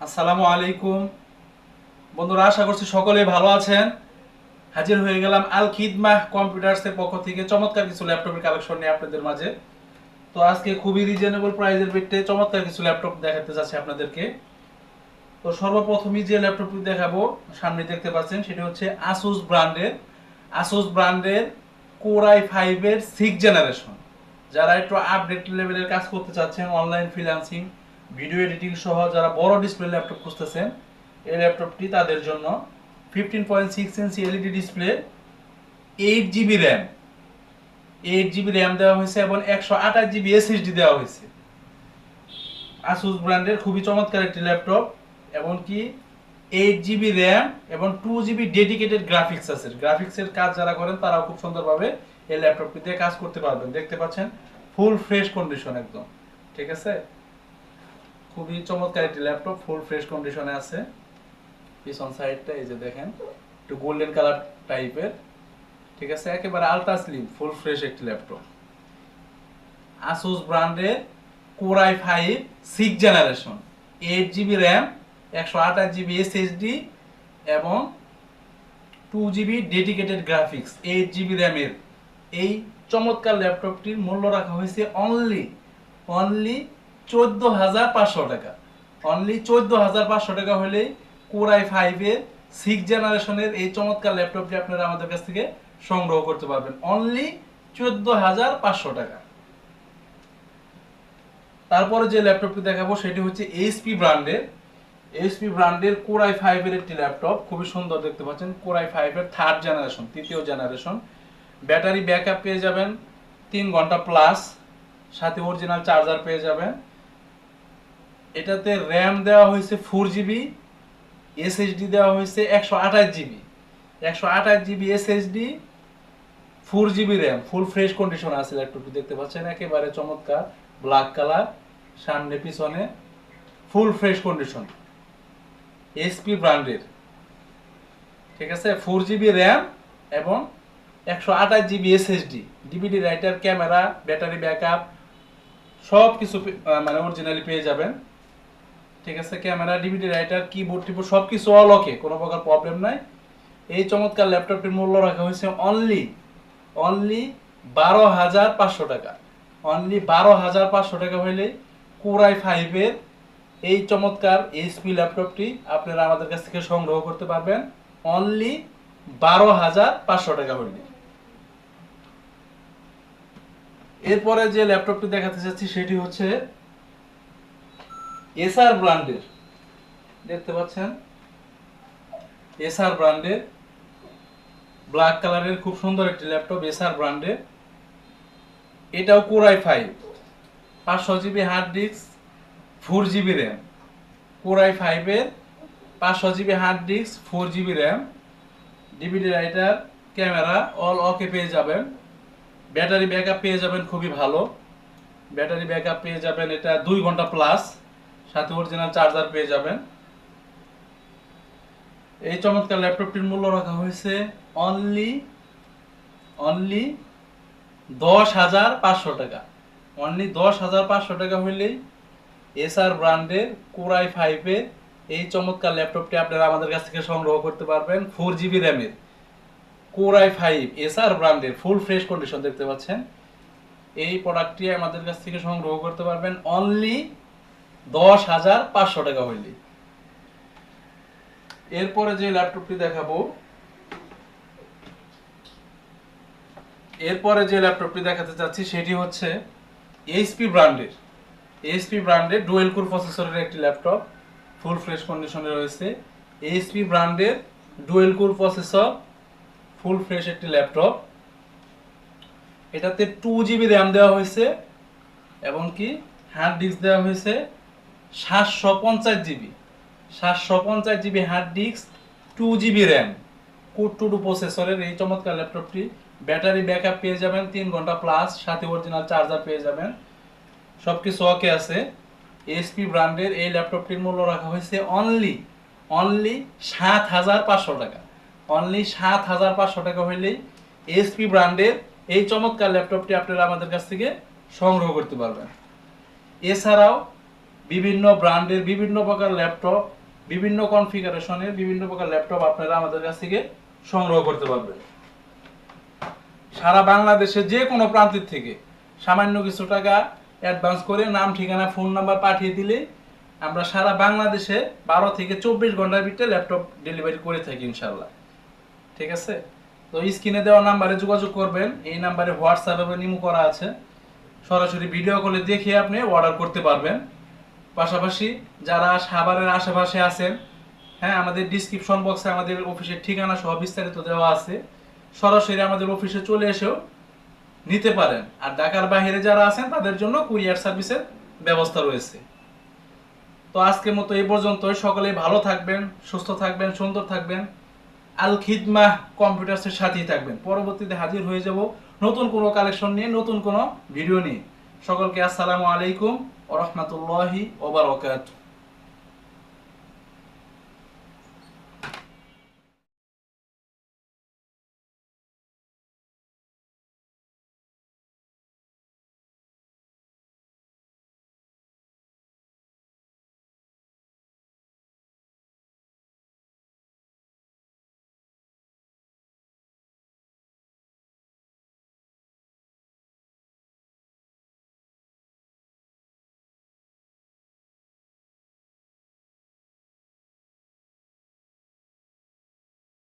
আসসালামু আলাইকুম। বন্ধুরা, আশা করছি সকলে ভালো আছেন। হাজির হয়ে গেলাম আল খিদমা কম্পিউটার্সের পক্ষ থেকে চমৎকার কিছু ল্যাপটপের কালেকশন নিয়ে আপনাদের মাঝে। তো আজকে খুবই রিজনেবল প্রাইজের ভিত্তিতে চমৎকার কিছু ল্যাপটপ দেখাতে যাচ্ছি আপনাদেরকে। তো সর্বপ্রথমই যে ল্যাপটপটি দেখাবো, সামনে দেখতে পাচ্ছেন, সেটা হচ্ছে আসুস ব্র্যান্ডের আসুস ব্র্যান্ডের কোরাই ফাইভের সিক্স জেনারেশন যারা একটু আপডেট লেভেলের কাজ করতে চাচ্ছেন অনলাইন ফ্রিল্যান্সিং ভিডিও এডিটিং সহ যারা বড় ডিসপ্লে ল্যাপটপ খুঁজতেছেন, এই ল্যাপটপটি তাদের জন্য fifteen point six inch LED display eight GB RAM eight GB RAM দেওয়া হয়েছে এবং একশো আঠাশ জিবি এসএসডি দেওয়া হয়েছে। আসুস ব্র্যান্ডের খুবই চমৎকার একটি ল্যাপটপ এমনকি এইট জিবি র্যাম এবং টু জিবি ডেডিকেটেড গ্রাফিক্স আছে। গ্রাফিক্সের কাজ যারা করেন, তারাও খুব সুন্দরভাবে এই ল্যাপটপটি দিয়ে কাজ করতে পারবেন। দেখতে পাচ্ছেন ফুল ফ্রেশ কন্ডিশন একদম। ঠিক আছে? খুবই চমৎকার একটি ল্যাপটপ ফুল ফ্রেশ কন্ডিশনে আছে। পিছন সাইডটা এই যে দেখেন, একটু গোল্ডেন কালার টাইপের ঠিক আছে? একেবারে আলট্রা স্লিম ফুল ফ্রেশ একটি ল্যাপটপ আসুস ব্র্যান্ডের core i five six generation eight GB RAM একশো আঠাশ জিবি এসএসডি এবং two GB dedicated graphics eight GB র্যামের এই চমৎকার ল্যাপটপটির মূল্য রাখা হয়েছে অনলি অনলি চোদ্দ হাজার পাঁচশো টাকা। অনলি চোদ্দ হাজার পাঁচশো টাকা হলেই কোরাই ফাইভের সিক্স জেনারেশনের এই চমৎকার ল্যাপটপটি আপনারা আমাদের কাছ থেকে সংগ্রহ করতে পারবেন। অনলি চোদ্দ হাজার পাঁচশো টাকা। তারপরে যে ল্যাপটপটি দেখাবো সেটি হচ্ছে এইচপি ব্র্যান্ডের এইচপি ব্র্যান্ডের কোরাই ফাইভের একটি ল্যাপটপ খুবই সুন্দর দেখতে পাচ্ছেন। কোরাই ফাইভের থার্ড জেনারেশন তৃতীয় জেনারেশন ব্যাটারি ব্যাকআপ পেয়ে যাবেন। তিন ঘণ্টা প্লাস সাথে অরিজিনাল চার্জার পেয়ে যাবেন। এটাতে র্যাম দেওয়া হয়েছে ফোর জিবি এসএসডি দেওয়া হয়েছে একশো আঠাশ জিবি একশো আঠাশ GB SSD four GB RAM full fresh condition আছে ল্যাপটপটি দেখতে পাচ্ছেন? একেবারে চমৎকার ব্ল্যাক কালার সামনে পিছনে ফুল ফ্রেশ কন্ডিশন এসপি ব্র্যান্ডের ঠিক আছে? ফোর জিবি র্যাম এবং একশো আঠাশ GB SSD DVD writer camera battery backup সব কিছু মানে অরিজিনালি পেয়ে যাবেন। ঠিক আছে, ক্যামেরা ডিভিডি রাইটার কিবোর্ড টিবোর্ড সব কিছু অল ওকে কোনো প্রকার প্রবলেম নাই। এই চমৎকার ল্যাপটপটির মূল্য রাখা হয়েছে অনলি অনলি বারো হাজার পাঁচশো টাকা। অনলি বারো হাজার পাঁচশো টাকা হইলে কোরাই ফাইভের এই চমৎকার এইচপি ল্যাপটপটি আপনারা আমাদের কাছ থেকে সংগ্রহ করতে পারবেন। অনলি বারো হাজার পাঁচশো টাকা হইলে। এরপরে যে ল্যাপটপটি দেখাতে চাচ্ছি, সেটি হচ্ছে এসআর ব্র্যান্ডের দেখতে পাচ্ছেন? এসআর ব্র্যান্ডের ব্ল্যাক কালারের খুব সুন্দর একটি ল্যাপটপ এসআর ব্র্যান্ডের এটাও কোরাই ফাইভ পাঁচশো GB hard disk four GB RAM core i ফাইভের পাঁচশো GB hard disk four GB RAM DVD writer camera all okay পেয়ে যাবেন। ব্যাটারি ব্যাকআপ পেয়ে যাবেন, খুবই ভালো। ব্যাটারি ব্যাকআপ পেয়ে যাবেন এটা দুই ঘণ্টা প্লাস সাথে অরিজিনাল চার্জার পেয়ে যাবেন। এই চমৎকার ল্যাপটপটির মূল্য রাখা হয়েছে অনলি অনলি দশ হাজার পাঁচশো টাকা। অনলি দশ হাজার পাঁচশো টাকা হইলেই এসআর ব্র্যান্ডের কোরাই ফাইভের এই চমৎকার ল্যাপটপটি আপনারা আমাদের কাছ থেকে সংগ্রহ করতে পারবেন ফোর জিবি র্যামের কোরাই ফাইভ এসআর ব্র্যান্ডের ফুল ফ্রেশ কন্ডিশন দেখতে পাচ্ছেন। এই প্রোডাক্টটি আমাদের কাছ থেকে সংগ্রহ করতে পারবেন অনলি দশ হাজার পাঁচশো টাকা হইলে। এরপরে যে ল্যাপটপটি দেখাবো, এরপরে যে ল্যাপটপটি দেখাতে চাচ্ছি সেটি হচ্ছে এইচপি ব্র্যান্ডের। এইচপি ব্র্যান্ডের ডুয়েল কোর প্রসেসরের একটি ল্যাপটপ, ফুল ফ্রেশ কন্ডিশনে রয়েছে। এইচপি ব্র্যান্ডের dual core processor, full fresh একটি ল্যাপটপ। এটাতে টু জিবি র্যাম দেওয়া হয়েছে, এবং কি হার্ড ডিস্ক দেওয়া হয়েছে সাতশো পঞ্চাশ জিবি। সাতশো পঞ্চাশ GB hard disk two GB RAM core two duo প্রসেসরের এই চমৎকার ল্যাপটপটি ব্যাটারি ব্যাকআপ পেয়ে যাবেন, তিন ঘণ্টা প্লাস সাথে অরিজিনাল চার্জার পেয়ে যাবেন। সব কিছু ওকে আছে এসপি ব্র্যান্ডের এই ল্যাপটপটির মূল্য রাখা হয়েছে অনলি অনলি সাত হাজার পাঁচশো টাকা। অনলি সাত হাজার পাঁচশো টাকা হইলেই এসপি ব্র্যান্ডের এই চমৎকার ল্যাপটপটি আপনারা আমাদের কাছ থেকে সংগ্রহ করতে পারবেন। এছাড়াও বিভিন্ন ব্র্যান্ডের বিভিন্ন প্রকার ল্যাপটপ, বিভিন্ন কনফিগারেশনের বিভিন্ন প্রকার ল্যাপটপ আপনারা আমাদের কাছ থেকে সংগ্রহ করতে পারবেন। সারা বাংলাদেশে যে কোনো প্রান্তের থেকে সামান্য কিছু টাকা অ্যাডভান্স করে নাম, ঠিকানা, ফোন নাম্বার পাঠিয়ে দিলে আমরা সারা বাংলাদেশে বারো থেকে চব্বিশ ঘণ্টার ভিতরে ল্যাপটপ ডেলিভারি করে থাকি ইনশাল্লাহ ঠিক আছে? তো স্ক্রিনে দেওয়া নাম্বারে যোগাযোগ করবেন। এই নাম্বারে হোয়াটসঅ্যাপ এবং ইমো করা আছে। সরাসরি ভিডিও কলে দেখে আপনি অর্ডার করতে পারবেন। পাশাপাশি যারা সাভারের আশেপাশে আছেন হ্যাঁ আমাদের ডিসক্রিপশন বক্সে আমাদের অফিসের ঠিকানা সহ বিস্তারিত দেওয়া আছে। সরাসরি আমাদের অফিসে চলে এসেও নিতে পারেন। আর ঢাকার বাইরে যারা আছেন, তাদের জন্য কুরিয়ার সার্ভিসের ব্যবস্থা রয়েছে। তো আজকের মতো এই পর্যন্তই। সকলেই ভালো থাকবেন, সুস্থ থাকবেন, সুন্দর থাকবেন। আল খিদমা কম্পিউটার্সের সাথেই থাকবেন। পরবর্তীতে হাজির হয়ে যাব নতুন কোনো কালেকশন নিয়ে, নতুন কোনো ভিডিও নিয়ে। সকলকে আসসালামু আলাইকুম ওরহমতুল্লাহি ওবারকাত